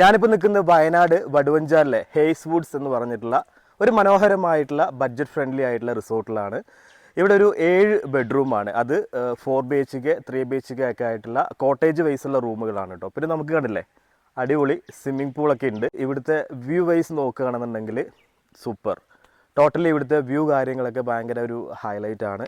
ഞാനിപ്പോൾ നിൽക്കുന്നത് Wayanad വടുവഞ്ചാറിലെ Hayes Woods എന്ന് പറഞ്ഞിട്ടുള്ള ഒരു മനോഹരമായിട്ടുള്ള ബഡ്ജറ്റ് ഫ്രണ്ട്ലി ആയിട്ടുള്ള റിസോർട്ടിലാണ്. ഇവിടെ ഒരു ഏഴ് ബെഡ്റൂമാണ്. അത് four B H K three B H K ഒക്കെ ആയിട്ടുള്ള കോട്ടേജ് വൈസുള്ള റൂമുകളാണ് കേട്ടോ പിന്നെ നമുക്ക് കണ്ടില്ലേ അടിപൊളി സ്വിമ്മിംഗ് പൂളൊക്കെ ഉണ്ട്. ഇവിടുത്തെ വ്യൂ വൈസ് നോക്കുകയാണെന്നുണ്ടെങ്കിൽ സൂപ്പർ. ടോട്ടലി ഇവിടുത്തെ വ്യൂ കാര്യങ്ങളൊക്കെ ഭയങ്കര ഒരു ഹൈലൈറ്റ് ആണ്.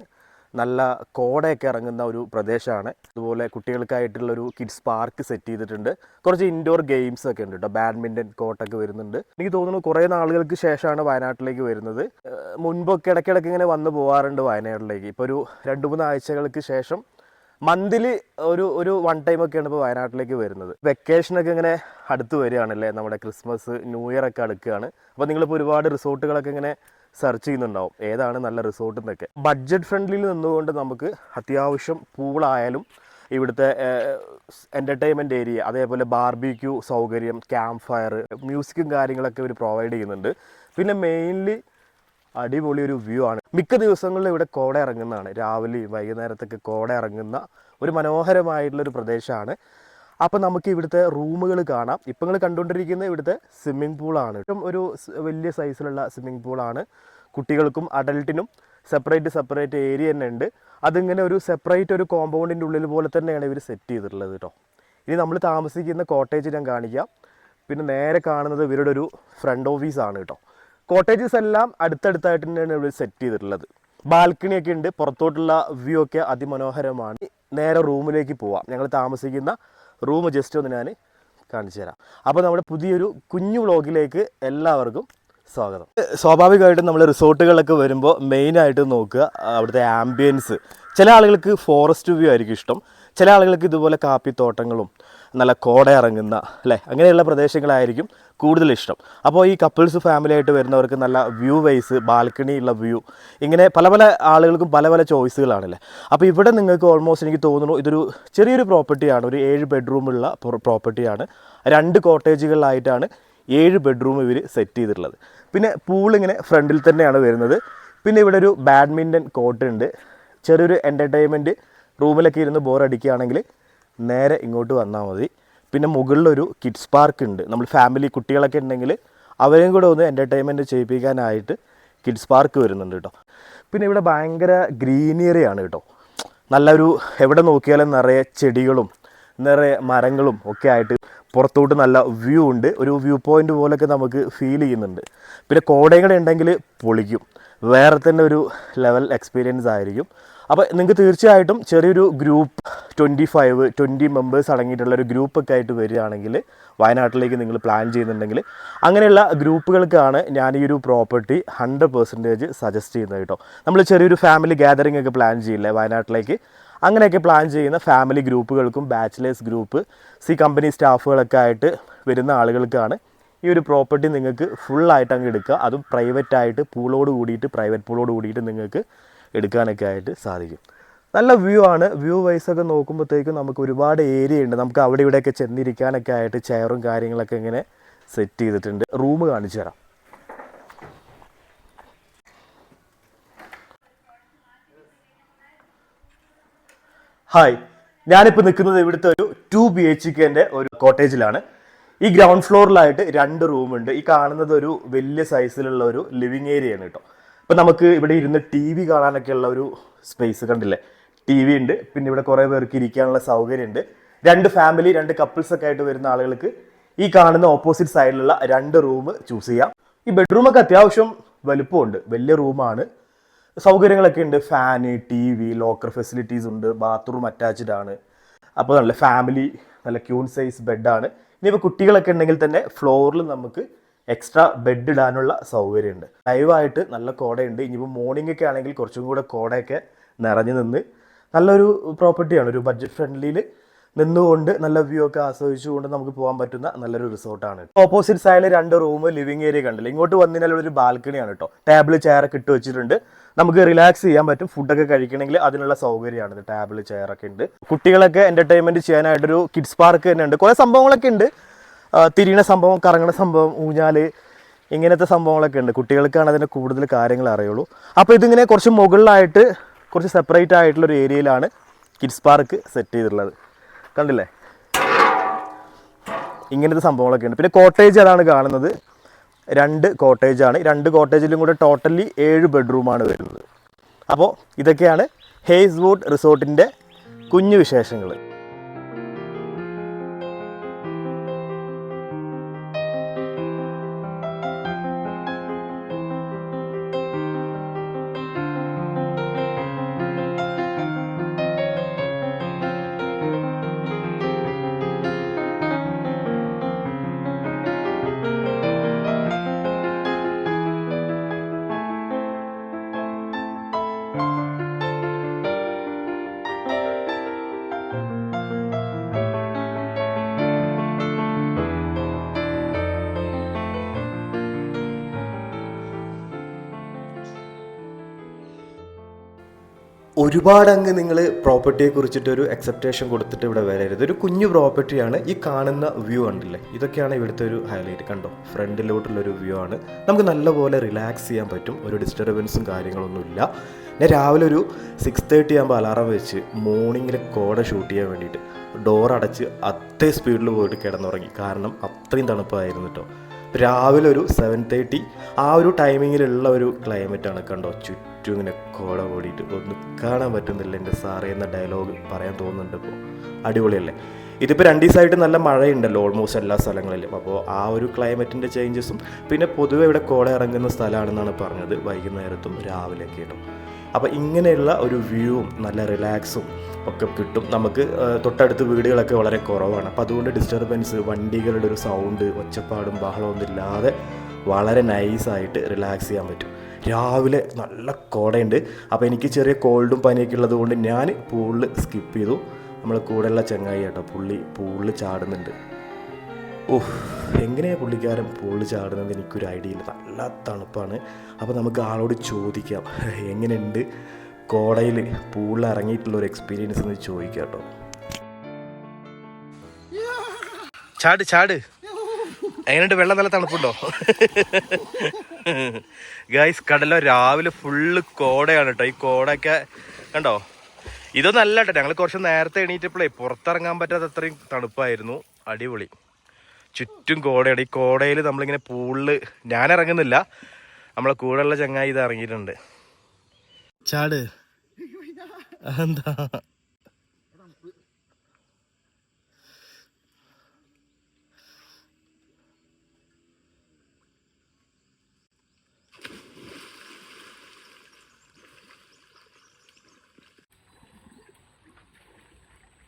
നല്ല കോടയൊക്കെ ഇറങ്ങുന്ന ഒരു പ്രദേശമാണ്. അതുപോലെ കുട്ടികൾക്കായിട്ടുള്ള ഒരു കിഡ്സ് പാർക്ക് സെറ്റ് ചെയ്തിട്ടുണ്ട്. കുറച്ച് ഇൻഡോർ ഗെയിംസ് ഒക്കെ ഉണ്ട് കേട്ടോ ബാഡ്മിന്റൺ കോർട്ടൊക്കെ വരുന്നുണ്ട്. എനിക്ക് തോന്നുന്നു കുറേ നാളുകൾക്ക് ശേഷമാണ് വയനാട്ടിലേക്ക് വരുന്നത്. മുൻപൊക്കെ ഇടയ്ക്കിടയ്ക്ക് ഇങ്ങനെ വന്നു പോകാറുണ്ട് വയനാട്ടിലേക്ക്. ഇപ്പോൾ ഒരു രണ്ട് മൂന്ന് ആഴ്ചകൾക്ക് ശേഷം മന്തിലി ഒരു ഒരു വൺ ടൈം ഒക്കെയാണ് ഇപ്പോൾ വയനാട്ടിലേക്ക് വരുന്നത്. വെക്കേഷനൊക്കെ ഇങ്ങനെ അടുത്ത് വരികയാണല്ലേ? നമ്മുടെ ക്രിസ്മസ് ന്യൂ ഇയർ ഒക്കെ അടുക്കുകയാണ്. അപ്പോൾ നിങ്ങളിപ്പോൾ ഒരുപാട് റിസോർട്ടുകളൊക്കെ ഇങ്ങനെ സെർച്ച് ചെയ്യുന്നുണ്ടാവും. ഏതാണ് നല്ല റിസോർട്ട് എന്നൊക്കെ. ബഡ്ജറ്റ് ഫ്രണ്ട്ലിയിൽ നിന്നുകൊണ്ട് നമുക്ക് അത്യാവശ്യം പൂളായാലും ഇവിടുത്തെ എന്റർടൈൻമെന്റ് ഏരിയ അതേപോലെ ബാർബിക്യൂ സൗകര്യം ക്യാമ്പ് ഫയർ മ്യൂസിക്കും കാര്യങ്ങളൊക്കെ ഇവർ പ്രൊവൈഡ് ചെയ്യുന്നുണ്ട്. പിന്നെ മെയിൻലി അടിപൊളി ഒരു വ്യൂ ആണ്. മിക്ക ദിവസങ്ങളിലും ഇവിടെ കോട ഇറങ്ങുന്നതാണ്. രാവിലെയും വൈകുന്നേരത്തൊക്കെ കോട ഇറങ്ങുന്ന ഒരു മനോഹരമായിട്ടുള്ളൊരു പ്രദേശമാണ്. അപ്പോൾ നമുക്ക് ഇവിടുത്തെ റൂമുകൾ കാണാം. ഇപ്പം നിങ്ങൾ കണ്ടുകൊണ്ടിരിക്കുന്നത് ഇവിടുത്തെ സ്വിമ്മിംഗ് പൂളാണ് ഏറ്റവും ഒരു വലിയ സൈസിലുള്ള സ്വിമ്മിംഗ് പൂളാണ് കുട്ടികൾക്കും അഡൽട്ടിനും സെപ്പറേറ്റ് സെപ്പറേറ്റ് ഏരിയ തന്നെ ഉണ്ട്. അതിങ്ങനെ ഒരു സെപ്പറേറ്റ് ഒരു കോമ്പൗണ്ടിന്റെ ഉള്ളിൽ പോലെ തന്നെയാണ് ഇവർ സെറ്റ് ചെയ്തിട്ടുള്ളത് കേട്ടോ. ഇനി നമ്മൾ താമസിക്കുന്ന കോട്ടേജ് ഞാൻ കാണിക്കാം. പിന്നെ നേരെ കാണുന്നത് ഇവരുടെ ഒരു ഫ്രണ്ട് ഓഫീസാണ് കേട്ടോ. കോട്ടേജസ് എല്ലാം അടുത്തടുത്തായിട്ട് തന്നെയാണ് ഇവിടെ സെറ്റ് ചെയ്തിട്ടുള്ളത്. ബാൽക്കണിയൊക്കെ ഉണ്ട്. പുറത്തോട്ടുള്ള വ്യൂ ഒക്കെ അതിമനോഹരമാണ്. നേരെ റൂമിലേക്ക് പോവാം. ഞങ്ങൾ താമസിക്കുന്ന റൂം ജസ്റ്റ് ഒന്ന് ഞാൻ കാണിച്ചു തരാം. അപ്പോൾ നമ്മുടെ പുതിയൊരു കുഞ്ഞു വ്ളോഗിലേക്ക് എല്ലാവർക്കും സ്വാഗതം. സ്വാഭാവികമായിട്ടും നമ്മൾ റിസോർട്ടുകളിലൊക്കെ വരുമ്പോൾ മെയിനായിട്ട് നോക്കുക അവിടുത്തെ ആംബിയൻസ് ചില ആളുകൾക്ക് ഫോറസ്റ്റ് വ്യൂ ആയിരിക്കും ഇഷ്ടം. ചില ആളുകൾക്ക് ഇതുപോലെ കാപ്പിത്തോട്ടങ്ങളും നല്ല കോട ഇറങ്ങുന്ന അല്ലേ? അങ്ങനെയുള്ള പ്രദേശങ്ങളായിരിക്കും കൂടുതൽ ഇഷ്ടം. അപ്പോൾ ഈ കപ്പിൾസ് ഫാമിലി ആയിട്ട് വരുന്നവർക്ക് നല്ല വ്യൂ വൈസ് ബാൽക്കണി ഉള്ള വ്യൂ ഇങ്ങനെ പല പല ആളുകൾക്കും പല പല ചോയ്സുകളാണല്ലേ അപ്പോൾ ഇവിടെ നിങ്ങൾക്ക് ഓൾമോസ്റ്റ് എനിക്ക് തോന്നുന്നു ഇതൊരു ചെറിയൊരു പ്രോപ്പർട്ടിയാണ് ഒരു ഏഴ് ബെഡ്റൂമുള്ള പ്രോപ്പർട്ടിയാണ് രണ്ട് കോട്ടേജുകളിലായിട്ടാണ് ഏഴ് ബെഡ്റൂം ഇവർ സെറ്റ് ചെയ്തിട്ടുള്ളത്. പിന്നെ പൂൾ ഇങ്ങനെ ഫ്രണ്ടിൽ തന്നെയാണ് വരുന്നത്. പിന്നെ ഇവിടെ ഒരു ബാഡ്മിന്റൺ കോർട്ട് ഉണ്ട്. ചെറിയൊരു എന്റർടൈൻമെന്റ് റൂമിലൊക്കെ ഇരുന്ന് ബോറടിക്കുകയാണെങ്കിൽ നേരെ ഇങ്ങോട്ട് വന്നാൽ മതി. പിന്നെ മുകളിലൊരു കിഡ്സ് പാർക്ക് ഉണ്ട്. നമ്മൾ ഫാമിലി കുട്ടികളൊക്കെ ഉണ്ടെങ്കിൽ അവരെയും കൂടെ ഒന്ന് എന്റർടൈൻമെന്റ് ചെയ്യിപ്പിക്കാനായിട്ട് കിഡ്സ് പാർക്ക് വരുന്നുണ്ട് കേട്ടോ. പിന്നെ ഇവിടെ ഭയങ്കര ഗ്രീനറിയാണ് കേട്ടോ. നല്ലൊരു എവിടെ നോക്കിയാലും നിറയെ ചെടികളും നിറയെ മരങ്ങളും ഒക്കെ ആയിട്ട് പുറത്തോട്ട് നല്ല വ്യൂ ഉണ്ട്. ഒരു വ്യൂ പോയിന്റ് പോലൊക്കെ നമുക്ക് ഫീൽ ചെയ്യുന്നുണ്ട്. പിന്നെ കോടയും കൂടെ ഉണ്ടെങ്കിൽ പൊളിക്കും. വേറെ തന്നെ ഒരു ലെവൽ എക്സ്പീരിയൻസ് ആയിരിക്കും. അപ്പോൾ നിങ്ങൾക്ക് തീർച്ചയായിട്ടും ചെറിയൊരു group twenty five twenty members അടങ്ങിയിട്ടുള്ള ഒരു ഗ്രൂപ്പൊക്കെ ആയിട്ട് വരികയാണെങ്കിൽ വയനാട്ടിലേക്ക് നിങ്ങൾ പ്ലാൻ ചെയ്യുന്നുണ്ടെങ്കിൽ അങ്ങനെയുള്ള ഗ്രൂപ്പുകൾക്കാണ് ഞാൻ ഈ ഒരു പ്രോപ്പർട്ടി ഹൺഡ്രഡ് പെർസെന്റേജ് സജസ്റ്റ് ചെയ്യുന്നത് കേട്ടോ. നമ്മൾ ചെറിയൊരു ഫാമിലി ഗാദറിംഗ് ഒക്കെ പ്ലാൻ ചെയ്യില്ലേ വയനാട്ടിലേക്ക്? അങ്ങനെയൊക്കെ പ്ലാൻ ചെയ്യുന്ന ഫാമിലി ഗ്രൂപ്പുകൾക്കും ബാച്ചിലേഴ്സ് ഗ്രൂപ്പ് സി കമ്പനി സ്റ്റാഫുകളൊക്കെ ആയിട്ട് വരുന്ന ആളുകൾക്കാണ് ഈ ഒരു പ്രോപ്പർട്ടി നിങ്ങൾക്ക് ഫുള്ളായിട്ട് അങ്ങ് എടുക്കുക. അതും പ്രൈവറ്റായിട്ട് പൂളോട് കൂടിയിട്ട് പ്രൈവറ്റ് പൂളോട് കൂടിയിട്ട് നിങ്ങൾക്ക് എടുക്കാനൊക്കെ ആയിട്ട് സാധിക്കും. നല്ല വ്യൂ ആണ്. വ്യൂ വൈസ് ഒക്കെ നോക്കുമ്പോഴത്തേക്കും നമുക്ക് ഒരുപാട് ഏരിയ ഉണ്ട്. നമുക്ക് അവിടെ ഇവിടെയൊക്കെ ചെന്നിരിക്കാനൊക്കെ ആയിട്ട് ചെയറും കാര്യങ്ങളൊക്കെ ഇങ്ങനെ സെറ്റ് ചെയ്തിട്ടുണ്ട്. റൂം കാണിച്ചു തരാം. ഹായ് ഞാനിപ്പോൾ നിൽക്കുന്നത് ഇവിടുത്തെ ഒരു ടു ബി എച്ച് കെന്റെ ഒരു കോട്ടേജിലാണ് ഈ ഗ്രൗണ്ട് ഫ്ലോറിലായിട്ട് രണ്ട് റൂമുണ്ട് ഈ കാണുന്നത് ഒരു വലിയ സൈസിലുള്ള ഒരു ലിവിങ് ഏരിയ ആണ് കേട്ടോ. ഇപ്പം നമുക്ക് ഇവിടെ ഇരുന്ന് ടി വി കാണാനൊക്കെ ഉള്ള ഒരു സ്പേസ് കണ്ടില്ലേ? ടി വി ഉണ്ട്. പിന്നെ ഇവിടെ കുറേ പേർക്ക് ഇരിക്കാനുള്ള സൗകര്യമുണ്ട്. രണ്ട് ഫാമിലി രണ്ട് കപ്പിൾസ് ഒക്കെ ആയിട്ട് വരുന്ന ആളുകൾക്ക് ഈ കാണുന്ന ഓപ്പോസിറ്റ് സൈഡിലുള്ള രണ്ട് റൂം ചൂസ് ചെയ്യാം. ഈ ബെഡ്റൂമൊക്കെ അത്യാവശ്യം വലുപ്പമുണ്ട്. വലിയ റൂമാണ് സൗകര്യങ്ങളൊക്കെ ഉണ്ട്. Fan T V locker facilities ഉണ്ട്. ബാത്റൂം അറ്റാച്ച്ഡ് ആണ്. അപ്പോൾ നല്ല ഫാമിലി നല്ല ക്യൂൺ സൈസ് ബെഡാണ് ഇനിയിപ്പോൾ കുട്ടികളൊക്കെ ഉണ്ടെങ്കിൽ തന്നെ ഫ്ലോറിൽ നമുക്ക് എക്സ്ട്രാ ബെഡ് ഇടാനുള്ള സൗകര്യമുണ്ട്. ലൈവായിട്ട് നല്ല കോടയുണ്ട്. ഇനിയിപ്പോൾ മോർണിംഗ് ഒക്കെ ആണെങ്കിൽ കുറച്ചും കൂടെ കോടയൊക്കെ നിറഞ്ഞു നിന്ന് നല്ലൊരു പ്രോപ്പർട്ടിയാണ് ഒരു ബഡ്ജറ്റ് ഫ്രണ്ട്ലിയിൽ നിന്നുകൊണ്ട് നല്ല വ്യൂ ഒക്കെ ആസ്വദിച്ചുകൊണ്ട് നമുക്ക് പോകാൻ പറ്റുന്ന നല്ലൊരു റിസോർട്ടാണ് ഓപ്പോസിറ്റ് സൈഡിൽ രണ്ട് റൂം ലിവിംഗ് ഏരിയ കണ്ടില്ല ഇങ്ങോട്ട് വന്നതിനാൽ ഒരു ബാൽക്കണിയാണ് കേട്ടോ ടേബിൾ ചെയറൊക്കെ ഇട്ട് വെച്ചിട്ടുണ്ട്. നമുക്ക് റിലാക്സ് ചെയ്യാൻ പറ്റും. ഫുഡൊക്കെ കഴിക്കണമെങ്കിൽ അതിനുള്ള സൗകര്യമാണ്. ടേബിൾ ചെയറൊക്കെ ഉണ്ട്. കുട്ടികളൊക്കെ എന്റർടൈൻമെന്റ് ചെയ്യാനായിട്ടൊരു കിഡ്സ് പാർക്ക് തന്നെ ഉണ്ട്. കുറേ സംഭവങ്ങളൊക്കെ ഉണ്ട്. തിരിയണ സംഭവം കറങ്ങണ സംഭവം ഊഞ്ഞാൽ ഇങ്ങനത്തെ സംഭവങ്ങളൊക്കെ ഉണ്ട്. കുട്ടികൾക്കാണ് അതിന്റെ കൂടുതൽ കാര്യങ്ങൾ അറിയുള്ളൂ. അപ്പോൾ ഇതിങ്ങനെ കുറച്ച് മുകളിലായിട്ട് കുറച്ച് സെപ്പറേറ്റ് ആയിട്ടുള്ള ഒരു ഏരിയയിലാണ് കിഡ്സ് പാർക്ക് സെറ്റ് ചെയ്തിട്ടുള്ളത്. കണ്ടില്ലേ? ഇങ്ങനത്തെ സംഭവങ്ങളൊക്കെ ഉണ്ട്. പിന്നെ കോട്ടേജ് അതാണ് കാണുന്നത്. രണ്ട് കോട്ടേജാണ് രണ്ട് കോട്ടേജിലും കൂടെ ടോട്ടലി ഏഴ് ബെഡ്റൂമാണ് വരുന്നത്. അപ്പോൾ ഇതൊക്കെയാണ് ഹേസ് വുഡ് റിസോർട്ടിന്റെ കുഞ്ഞു വിശേഷങ്ങൾ ഒരുപാട് അങ്ങ് നിങ്ങൾ പ്രോപ്പർട്ടിയെ കുറിച്ചിട്ട് ഒരു എക്സെപ്റ്റേഷൻ കൊടുത്തിട്ട് ഇവിടെ വരരുത്. ഒരു കുഞ്ഞു പ്രോപ്പർട്ടിയാണ് ഈ കാണുന്ന വ്യൂ ഉണ്ടല്ലേ ഇതൊക്കെയാണ് ഇവിടുത്തെ ഒരു ഹൈലൈറ്റ് കണ്ടോ? ഫ്രണ്ടിലോട്ടുള്ള ഒരു വ്യൂ ആണ്. നമുക്ക് നല്ലപോലെ റിലാക്സ് ചെയ്യാൻ പറ്റും. ഒരു ഡിസ്റ്റർബൻസും കാര്യങ്ങളൊന്നുമില്ല ഞാൻ രാവിലെ ഒരു സിക്സ് തേർട്ടി ആകുമ്പോൾ അലാറം വെച്ച് മോർണിംഗിൽ കോട ഷൂട്ട് ചെയ്യാൻ വേണ്ടിയിട്ട് ഡോർ അടച്ച് അത്രേ സ്പീഡിൽ പോയിട്ട് കിടന്നുറങ്ങി. കാരണം അത്രയും തണുപ്പായിരുന്നു കേട്ടോ രാവിലെ ഒരു സെവൻ തേർട്ടി ആ ഒരു ടൈമിങ്ങിലുള്ള ഒരു ക്ലൈമറ്റാണ് കണ്ടോ? ചുറ്റും ഇങ്ങനെ കോട ഓടിയിട്ട് ഒന്ന് കാണാൻ പറ്റുന്നില്ല എന്റെ സാറേ എന്ന ഡയലോഗ് പറയാൻ തോന്നുന്നുണ്ട് ഇപ്പോൾ അടിപൊളിയല്ലേ? ഇതിപ്പോൾ രണ്ട് ദിവസമായിട്ട് നല്ല മഴയുണ്ടല്ലോ ഓൾമോസ്റ്റ് എല്ലാ സ്ഥലങ്ങളിലും. അപ്പോൾ ആ ഒരു ക്ലൈമറ്റിന്റെ ചേഞ്ചസും പിന്നെ പൊതുവെ ഇവിടെ കോട ഇറങ്ങുന്ന സ്ഥലമാണെന്നാണ് പറഞ്ഞത് വൈകുന്നേരത്തും രാവിലെയൊക്കെ കേട്ടോ അപ്പോൾ ഇങ്ങനെയുള്ള ഒരു വ്യൂവും നല്ല റിലാക്സും ഒക്കെ കിട്ടും. നമുക്ക് തൊട്ടടുത്ത് വീടുകളൊക്കെ വളരെ കുറവാണ്. അപ്പോൾ അതുകൊണ്ട് ഡിസ്റ്റർബൻസ് വണ്ടികളുടെ ഒരു സൗണ്ട് ഒച്ചപ്പാടും ബഹളമൊന്നും ഇല്ലാതെ വളരെ നൈസായിട്ട് റിലാക്സ് ചെയ്യാൻ പറ്റും. രാവിലെ നല്ല കോടയുണ്ട്. അപ്പോൾ എനിക്ക് ചെറിയ കോൾഡും പനിയൊക്കെ ഉള്ളത് കൊണ്ട് ഞാൻ പൂളിൽ സ്കിപ്പ് ചെയ്തു. നമ്മൾ കൂടെയുള്ള ചങ്ങായി കേട്ടോ പുള്ളി പൂളിൽ ചാടുന്നുണ്ട്. ഓഹ് എങ്ങനെയാണ് പുള്ളിക്കാരൻ പൂളിൽ ചാടുന്നത്? എനിക്കൊരു ഐഡിയ ഇല്ല. നല്ല തണുപ്പാണ്. അപ്പോൾ നമുക്ക് ആളോട് ചോദിക്കാം. എങ്ങനെയുണ്ട്? കോടയിൽ പൂളിൽ ഇറങ്ങിയിട്ടുള്ള ഒരു എക്സ്പീരിയൻസ് എന്ന് ചോദിക്കാം കേട്ടോ. ചാട് ചാട്. എങ്ങനെയുണ്ട്? വെള്ളം നല്ല തണുപ്പുണ്ടോ? ഗൈസ് കടല രാവിലെ ഫുള്ള് കോടയാണ് കേട്ടോ ഈ കോടയൊക്കെ കണ്ടോ? ഇതൊന്നും അല്ല കേട്ടോ ഞങ്ങൾ കുറച്ച് നേരത്തെ എണീറ്റപ്പോഴേ പുറത്തിറങ്ങാൻ പറ്റാത്ത അത്രയും തണുപ്പായിരുന്നു. അടിപൊളി. ചുറ്റും കോടയാണ്. ഈ കോടയിൽ നമ്മളിങ്ങനെ പൂളിൽ ഞാൻ ഇറങ്ങുന്നില്ല. നമ്മളെ കൂടെയുള്ള ചങ്ങായി ഇത് ഇറങ്ങിയിട്ടുണ്ട്. ചാട്. എന്താ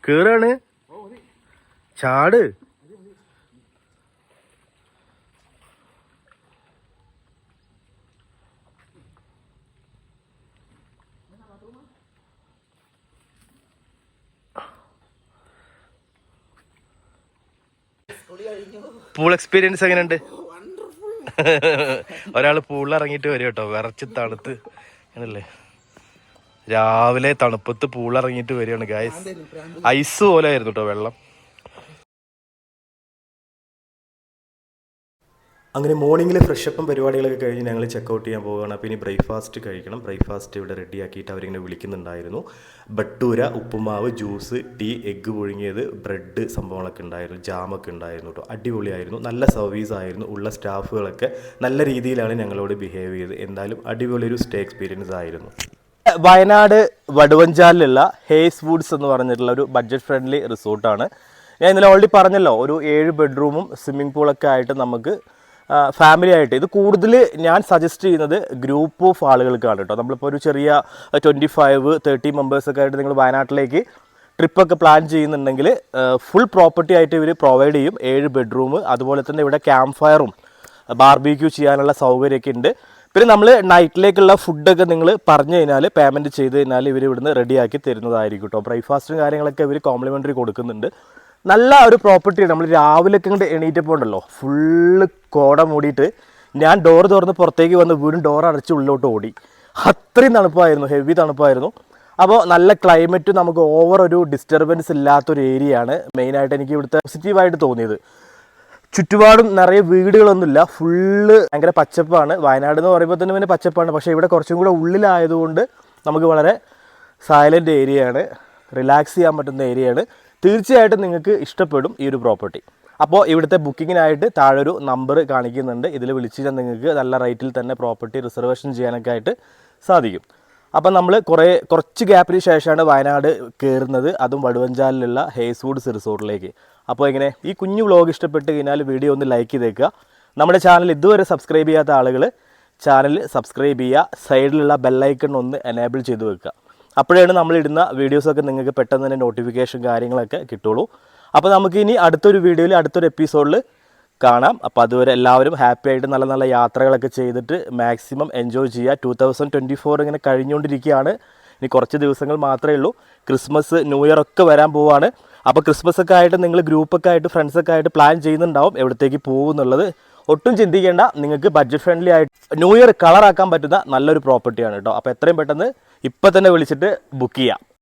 കേറാണ്. ചാട്. പൂൾ എക്സ്പീരിയൻസ് എങ്ങനെയുണ്ട്? ഒരാൾ പൂളിൽ ഇറങ്ങിയിട്ട് വരും കേട്ടോ. വിറച്ച് തണുത്ത്. അങ്ങനല്ലേ? രാവിലെ തണുപ്പത്ത് പൂളിറങ്ങിയിട്ട് വരികയാണ് ഗായസ് ഐസ് പോലെ ആയിരുന്നു കേട്ടോ വെള്ളം. അങ്ങനെ മോർണിംഗിൽ ഫ്രഷപ്പും പരിപാടികളൊക്കെ കഴിഞ്ഞ് ഞങ്ങൾ ചെക്കൗട്ട് ചെയ്യാൻ പോവുകയാണ്. അപ്പോൾ ഇനി ബ്രേക്ക്ഫാസ്റ്റ് കഴിക്കണം. ബ്രേക്ക്ഫാസ്റ്റ് ഇവിടെ റെഡിയാക്കിയിട്ട് അവരിങ്ങനെ വിളിക്കുന്നുണ്ടായിരുന്നു. ബട്ടൂര ഉപ്പുമാവ് ജ്യൂസ് ടീ എഗ്ഗ് പുഴുങ്ങിയത് ബ്രെഡ് സംഭവങ്ങളൊക്കെ ഉണ്ടായിരുന്നു. ജാമൊക്കെ ഉണ്ടായിരുന്നു കേട്ടോ അടിപൊളിയായിരുന്നു. നല്ല സർവീസ് ആയിരുന്നു. ഉള്ള സ്റ്റാഫുകളൊക്കെ നല്ല രീതിയിലാണ് ഞങ്ങളോട് ബിഹേവ് ചെയ്തത്. എന്തായാലും അടിപൊളി ഒരു സ്റ്റേ എക്സ്പീരിയൻസ് ആയിരുന്നു. വയനാട് വടുവഞ്ചാലിലുള്ള ഹേസ് വുഡ്സ് എന്ന് പറഞ്ഞിട്ടുള്ള ഒരു ബഡ്ജറ്റ് ഫ്രണ്ട്ലി റിസോർട്ടാണ് ഞാൻ ഇന്നലെ ഓൾറെഡി പറഞ്ഞല്ലോ ഒരു ഏഴ് ബെഡ്റൂമും സ്വിമ്മിംഗ് പൂളൊക്കെ ആയിട്ട് നമുക്ക് ഫാമിലി ആയിട്ട്. ഇത് കൂടുതൽ ഞാൻ സജസ്റ്റ് ചെയ്യുന്നത് ഗ്രൂപ്പ് ഓഫ് ആളുകൾക്കാണ് കേട്ടോ നമ്മളിപ്പോൾ ഒരു ചെറിയ ട്വന്റി ഫൈവ് തേർട്ടി മെമ്പേഴ്സൊക്കെ ആയിട്ട് നിങ്ങൾ വയനാട്ടിലേക്ക് ട്രിപ്പൊക്കെ പ്ലാൻ ചെയ്യുന്നുണ്ടെങ്കിൽ ഫുൾ പ്രോപ്പർട്ടി ആയിട്ട് ഇവർ പ്രൊവൈഡ് ചെയ്യും. ഏഴ് ബെഡ്റൂം അതുപോലെ തന്നെ ഇവിടെ ക്യാമ്പ് ഫയറും ബാർബിക്യൂ ചെയ്യാനുള്ള സൗകര്യമൊക്കെ ഉണ്ട്. പിന്നെ നമ്മൾ നൈറ്റിലേക്കുള്ള ഫുഡൊക്കെ നിങ്ങൾ പറഞ്ഞു കഴിഞ്ഞാൽ പേയ്മെന്റ് ചെയ്ത് കഴിഞ്ഞാൽ ഇവർ ഇവിടുന്ന് റെഡിയാക്കി തരുന്നതായിരിക്കും കേട്ടോ ബ്രേക്ക്ഫാസ്റ്റും കാര്യങ്ങളൊക്കെ ഇവർ കോംപ്ലിമെന്ററി കൊടുക്കുന്നുണ്ട്. നല്ല ഒരു പ്രോപ്പർട്ടിയാണ് നമ്മൾ രാവിലെയൊക്കെ ഇങ്ങോട്ട് എണീറ്റപ്പോൾ ഉണ്ടല്ലോ. ഫുള്ള് കോട മൂടിയിട്ട് ഞാൻ ഡോർ തുറന്ന് പുറത്തേക്ക് വന്ന് വീണ്ടും ഡോർ അടച്ച് ഉള്ളിലോട്ട് ഓടി. അത്രയും തണുപ്പായിരുന്നു. ഹെവി തണുപ്പായിരുന്നു. അപ്പോൾ നല്ല ക്ലൈമറ്റ് നമുക്ക് ഓവർ ഒരു ഡിസ്റ്റർബൻസ് ഇല്ലാത്തൊരു ഏരിയയാണ് മെയിനായിട്ട് എനിക്ക് ഇവിടുത്തെ പോസിറ്റീവായിട്ട് തോന്നിയത്. ചുറ്റുപാടും നിറയെ വീടുകളൊന്നുമില്ല. ഫുള്ള് ഭയങ്കര പച്ചപ്പാണ്. വയനാട് എന്ന് പറയുമ്പോൾ തന്നെ പിന്നെ പച്ചപ്പാണ്. പക്ഷേ ഇവിടെ കുറച്ചും കൂടെ ഉള്ളിലായതുകൊണ്ട് നമുക്ക് വളരെ സൈലന്റ് ഏരിയയാണ് റിലാക്സ് ചെയ്യാൻ പറ്റുന്ന ഏരിയയാണ് തീർച്ചയായിട്ടും നിങ്ങൾക്ക് ഇഷ്ടപ്പെടും ഈ ഒരു പ്രോപ്പർട്ടി അപ്പോൾ ഇവിടുത്തെ ബുക്കിങ്ങിനായിട്ട് താഴെ ഒരു നമ്പർ കാണിക്കുന്നുണ്ട്. ഇതിൽ വിളിച്ചു ഞാൻ നിങ്ങൾക്ക് നല്ല റേറ്റിൽ തന്നെ പ്രോപ്പർട്ടി റിസർവേഷൻ ചെയ്യാനൊക്കെ ആയിട്ട് സാധിക്കും. അപ്പം നമ്മൾ കുറേ കുറച്ച് ഗ്യാപ്പിന് ശേഷമാണ് വയനാട് കയറുന്നത് അതും വടുവഞ്ചാലിലുള്ള ഹേസ്വുഡ്സ് റിസോർട്ടിലേക്ക്. അപ്പോൾ ഇങ്ങനെ ഈ കുഞ്ഞു വ്ളോഗ് ഇഷ്ടപ്പെട്ട് കഴിഞ്ഞാൽ വീഡിയോ ഒന്ന് ലൈക്ക് ചെയ്തേക്കുക. നമ്മുടെ ചാനൽ ഇതുവരെ സബ്സ്ക്രൈബ് ചെയ്യാത്ത ആളുകൾ ചാനൽ സബ്സ്ക്രൈബ് ചെയ്യുക സൈഡിലുള്ള ബെല്ലൈക്കൺ ഒന്ന് എനേബിൾ ചെയ്ത് വെക്കുക. അപ്പോഴാണ് നമ്മളിടുന്ന വീഡിയോസൊക്കെ നിങ്ങൾക്ക് പെട്ടെന്ന് തന്നെ നോട്ടിഫിക്കേഷൻ കാര്യങ്ങളൊക്കെ കിട്ടുള്ളൂ. അപ്പോൾ നമുക്ക് ഇനി അടുത്തൊരു വീഡിയോയിൽ അടുത്തൊരു എപ്പിസോഡിൽ കാണാം. അപ്പോൾ അതുവരെ എല്ലാവരും ഹാപ്പി ആയിട്ട് നല്ല നല്ല യാത്രകളൊക്കെ ചെയ്തിട്ട് മാക്സിമം എൻജോയ് ചെയ്യുക. ടു തൗസൻഡ് ട്വന്റി ഫോർ ഇങ്ങനെ കഴിഞ്ഞുകൊണ്ടിരിക്കുകയാണ്. ഇനി കുറച്ച് ദിവസങ്ങൾ മാത്രമേ ഉള്ളൂ. ക്രിസ്മസ് ന്യൂ ഇയർ ഒക്കെ വരാൻ പോവാണ്. അപ്പോൾ ക്രിസ്മസ് ഒക്കെ ആയിട്ട് നിങ്ങൾ ഗ്രൂപ്പൊക്കെ ആയിട്ട് ഫ്രണ്ട്സൊക്കെ ആയിട്ട് പ്ലാൻ ചെയ്യുന്നുണ്ടാവും എവിടത്തേക്ക് പോകും എന്നുള്ളത്. ഒട്ടും ചിന്തിക്കേണ്ട നിങ്ങൾക്ക് ബഡ്ജറ്റ് ഫ്രണ്ട്ലി ആയിട്ട് ന്യൂ ഇയർ കളറാക്കാൻ പറ്റുന്ന നല്ലൊരു പ്രോപ്പർട്ടിയാണ് കേട്ടോ അപ്പോൾ എത്രയും പെട്ടെന്ന് ഇപ്പം തന്നെ വിളിച്ചിട്ട് ബുക്ക് ചെയ്യാം.